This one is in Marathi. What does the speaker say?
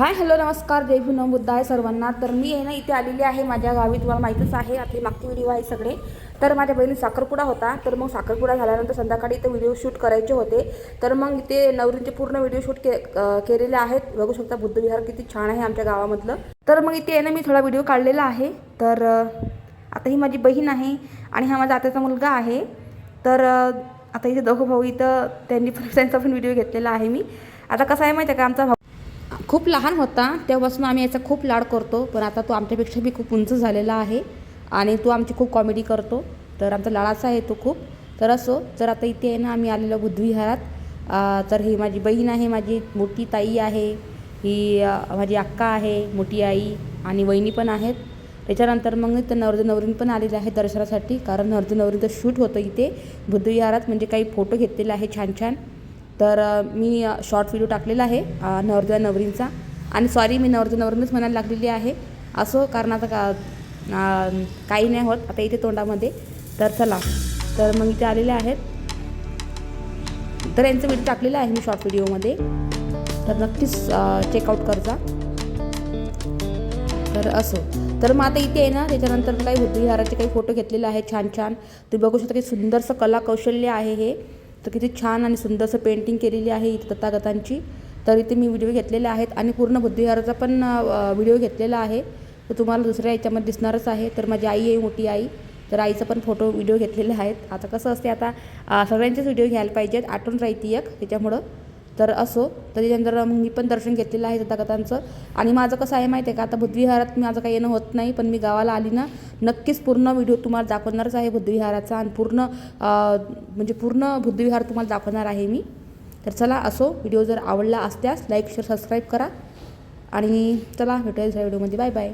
हाय हॅलो नमस्कार जय भू नम आहे सर्वांना. तर मी आहे ना इथे आलेली आहे माझ्या गावी तुम्हाला माहीतच आहे आपली मागची व्हिडिओ आहे सगळे. तर माझ्या बहिणी साखरपुडा होता. तर मग साखरपुडा झाल्यानंतर संध्याकाळी इथे व्हिडिओ शूट करायचे होते. तर मग इथे नवरींचे पूर्ण व्हिडिओ शूट के केलेले आहेत. बघू शकता बुद्धविहार किती छान आहे आमच्या गावामधलं. तर मग इथे आहे ना मी थोडा व्हिडिओ काढलेला आहे. तर आता ही माझी बहीण आहे आणि हा माझा आताचा मुलगा आहे. तर आता इथे दोघं भाऊ इथं त्यांनी पण त्यांचा पण व्हिडिओ घेतलेला आहे मी. आता कसं आहे माहिती आहे का आमचा भाऊ? खूप लहान होता तेव्हापासून आम्ही याचा खूप लाड करतो. पण आता तो आमच्यापेक्षा बी खूप उंच झालेला आहे आणि तो आमची खूप कॉमेडी करतो. तर आमचा लाडाचा आहे तो खूप. तर असो तर आता इथे आहे ना आम्ही आलेलो बुद्धविहारात तर ही माझी बहीण आहे माझी मोठी ताई आहे ही माझी अक्का आहे मोठी आई आणि वहिनी पण आहेत. त्याच्यानंतर मग इथं नवरद नवरीन पण आलेले आहे दर्शनासाठी कारण नवरदेव नवरीचं शूट होतं इथे बुद्धविहारात म्हणजे काही फोटो घेतलेले आहे छान छान. तर मी शॉर्ट व्हिडिओ टाकलेला आहे अ, नवरींचा. आणि सॉरी मी नवरदेव नवरींच म्हणायला लागलेली आहे. असो कारण आता का काही नाही होत. आता इथे तोंडामध्ये. तर चला. तर मग इथे आलेले आहेत. तर यांचं व्हिडिओ टाकलेलं आहे मी शॉर्ट व्हिडिओमध्ये तर नक्कीच चेकआउट करजा तर असो. तर मग आता इथे आहे ना त्याच्यानंतर काही बुद्धविहाराचे काही फोटो घेतलेले आहेत. छान छान. तुम्ही बघू शकता की सुंदरसं कला कौशल्य आहे हे. तर किती छान आणि सुंदरसं पेंटिंग केलेली आहे इथे तथागतांची. तर इथे मी व्हिडिओ घेतलेले आहेत आणि पूर्ण बुद्धिहाराचा पण व्हिडिओ घेतलेला आहे. तो तुम्हाला दुसऱ्या याच्यामध्ये दिसणारच आहे. तर माझी आई आहे मोठी आई. तर आईचा पण फोटो व्हिडिओ घेतलेले आहेत. आता कसं असते आता सगळ्यांचेच व्हिडिओ घ्यायला पाहिजेत. आठवण राहते एक त्याच्यामुळं. तर असो तर त्याच्यानंतर मग मी पण दर्शन घेतलेलं आहे तथागतांचं आणि माझं कसं आहे माहिती आहे का? आता बुद्धविहारात माझं काही येणं होत नाही पण मी गावाला आली ना नक्कीच पूर्ण व्हिडिओ तुम्हाला दाखवणारच आहे बुद्धविहाराचा आणि पूर्ण म्हणजे पूर्ण बुद्धविहार तुम्हाला दाखवणार आहे मी. तर चला असो व्हिडिओ जर आवडला असल्यास लाईक शेअर सबस्क्राईब करा. आणि चला भेटूया दुसऱ्या व्हिडिओमध्ये. Bye bye.